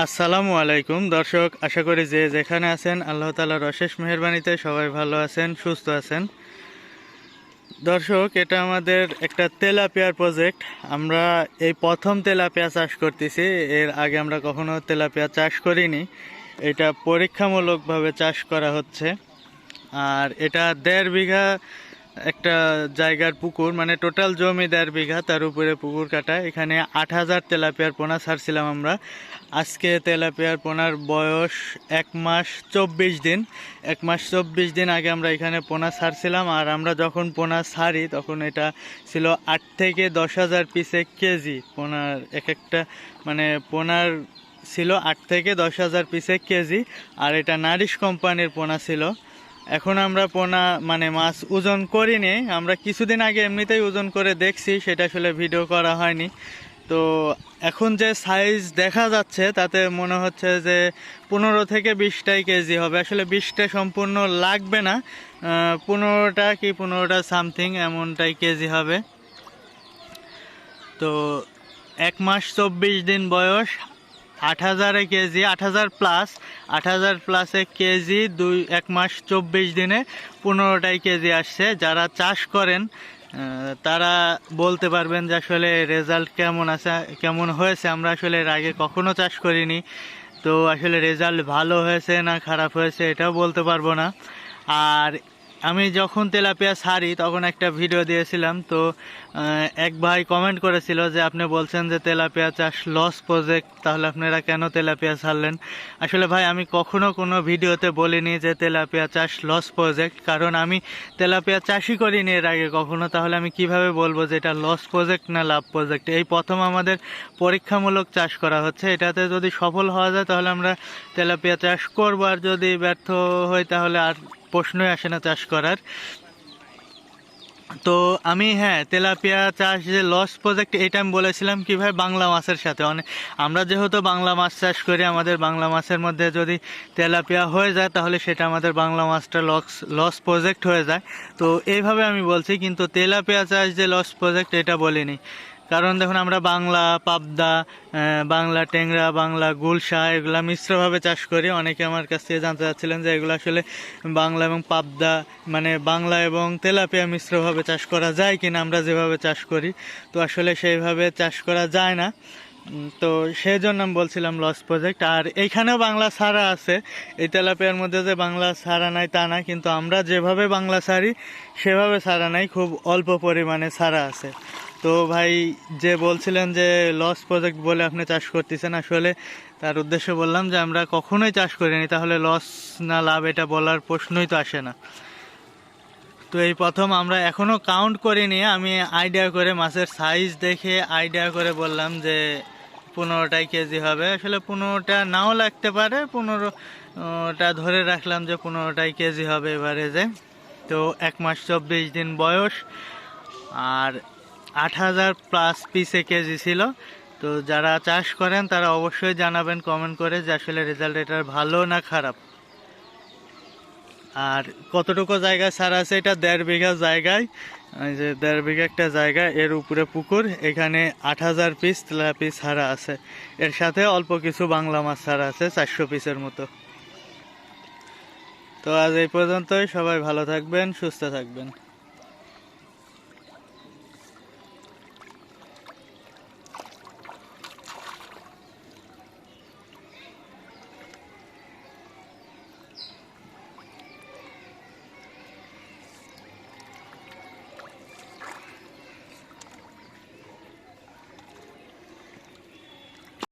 আসসালামু আলাইকুম। দর্শক, আশা করি যে যেখানে আছেন, আল্লাহ তালার অশেষ মেহরবানিতে সবাই ভালো আছেন, সুস্থ আছেন। দর্শক, এটা আমাদের একটা তেলাপিয়ার প্রজেক্ট। আমরা এই প্রথম তেলাপিয়া চাষ করতেছি। এর আগে আমরা কখনো তেলাপিয়া চাষ করিনি। এটা পরীক্ষামূলকভাবে চাষ করা হচ্ছে। আর এটা দেড় বিঘা একটা জায়গার পুকুর মানে টোটাল জমি দেড় বিঘা, তার উপরে পুকুর কাটা। এখানে আট হাজার তেলাপিয়ার পোনা ছাড়ছিলাম আমরা। আজকে তেলাপিয়ার পোনার বয়স এক মাস চব্বিশ দিন। এক মাস চব্বিশ দিন আগে আমরা এখানে পোনা ছাড়ছিলাম আর আমরা যখন পোনা ছাড়ি তখন এটা ছিল আট থেকে দশ হাজার পিসে কেজি। পোনার এক একটা মানে পোনার ছিল আট থেকে দশ হাজার পিসে কেজি, আর এটা নারিশ কোম্পানির পোনা ছিল। এখন আমরা পোনা মানে মাছ ওজন করিনি। আমরা কিছুদিন আগে এমনিতেই ওজন করে দেখছি, সেটা আসলে ভিডিও করা হয়নি। তো এখন যে সাইজ দেখা যাচ্ছে, তাতে মনে হচ্ছে যে পনেরো থেকে বিশটাই কেজি হবে। আসলে বিশটা সম্পূর্ণ লাগবে না। পনেরোটা কি পনেরোটা সামথিং এমনটাই কেজি হবে। তো এক মাস চব্বিশ দিন বয়স। আট হাজারে কেজি, আট হাজার প্লাস আট হাজার প্লাসে কেজি দুই, এক মাস চব্বিশ দিনে পনেরোটাই কেজি আসছে। যারা চাষ করেন তারা বলতে পারবেন যে আসলে রেজাল্ট কেমন আছে, কেমন হয়েছে। আমরা আসলে এর আগে কখনো চাষ করিনি। তো আসলে রেজাল্ট ভালো হয়েছে না খারাপ হয়েছে, এটাও বলতে পারব না। আর আমি যখন তেলাপিয়া ছাড়ি, তখন একটা ভিডিও দিয়েছিলাম, তো এক ভাই কমেন্ট করেছিল যে, আপনি বলছেন যে তেলাপিয়া চাষ লস প্রজেক্ট তাহলে আপনারা কেন তেলাপিয়া ছাড়লেন? আসলে ভাই, আমি কখনো কোনো ভিডিওতে বলিনি যে তেলাপিয়া চাষ লস প্রজেক্ট কারণ আমি তেলাপিয়া চাষই করিনি এর আগে কখনো। তাহলে আমি কীভাবে বলব যে এটা লস প্রজেক্ট না লাভ প্রজেক্ট এই প্রথম আমাদের পরীক্ষামূলক চাষ করা হচ্ছে। এটাতে যদি সফল হওয়া যায়, তাহলে আমরা তেলাপিয়া চাষ করব। আর যদি ব্যর্থ হই, তাহলে আর প্রশ্নই আসে না চাষ করার। তো আমি হ্যাঁ তেলাপিয়া চাষ, যে লস প্রজেক্ট এটা আমি বলেছিলাম কি ভাই, বাংলা মাছের সাথে। অনেক আমরা যেহেতু বাংলা মাছ চাষ করি, আমাদের বাংলা মাছের মধ্যে যদি তেলাপিয়া হয়ে যায়, তাহলে সেটা আমাদের বাংলা মাছটা লস লস প্রজেক্ট হয়ে যায়। তো এইভাবে আমি বলছি, কিন্তু তেলাপিয়া চাষ যে লস প্রজেক্ট এটা বলিনি। কারণ দেখুন আমরা বাংলা, পাবদা বাংলা টেংরা বাংলা গুলশা এগুলা মিশ্রভাবে চাষ করি। অনেকে আমার কাছ থেকে জানতে চাচ্ছিলেন যে এগুলো আসলে বাংলা এবং পাবদা মানে বাংলা এবং তেলাপিয়া মিশ্রভাবে চাষ করা যায় কিনা, আমরা যেভাবে চাষ করি। তো আসলে সেইভাবে চাষ করা যায় না। তো সেই জন্য আমি বলছিলাম লস প্রজেক্ট। আর এইখানেও বাংলা ছাড়া আছে। এই তেলাপিয়ার মধ্যে যে বাংলা ছাড়া নাই তা না, কিন্তু আমরা যেভাবে বাংলা ছাড়ি সেভাবে ছাড়া নাই, খুব অল্প পরিমাণে ছাড়া আছে। তো ভাই যে বলছিলেন যে লস প্রজেক্ট বলে আপনি চাষ করতেছেন, আসলে তার উদ্দেশ্য বললাম যে আমরা কখনোই চাষ করিনি, তাহলে লস না লাভ এটা বলার প্রশ্নই তো আসে না। তো এই প্রথম আমরা এখনও কাউন্ট করিনি, আমি আইডিয়া করে মাছের সাইজ দেখে আইডিয়া করে বললাম যে পনেরোটাই কেজি হবে। আসলে পনেরোটা নাও লাগতে পারে, পনেরোটা ধরে রাখলাম যে পনেরোটাই কেজি হবে এবারে যে তো এক মাস চব্বিশ দিন বয়স। আর আট হাজার প্লাস পিসে কেজি ছিল। তো যারা চাষ করেন, তারা অবশ্যই জানাবেন কমেন্ট করে যে আসলে রেজাল্ট এটার ভালো না খারাপ। আর কতটুকু জায়গায় ছাড়া আছে, এটা দেড় বিঘা জায়গায়। যে দেড় বিঘা একটা জায়গা, এর উপরে পুকুর, এখানে আট হাজার পিস তেলাপি ছাড়া আছে। এর সাথে অল্প কিছু বাংলা মাছ ছাড়া আছে, চারশো পিসের মতো। তো আজ এই পর্যন্তই, সবাই ভালো থাকবেন, সুস্থ থাকবেন।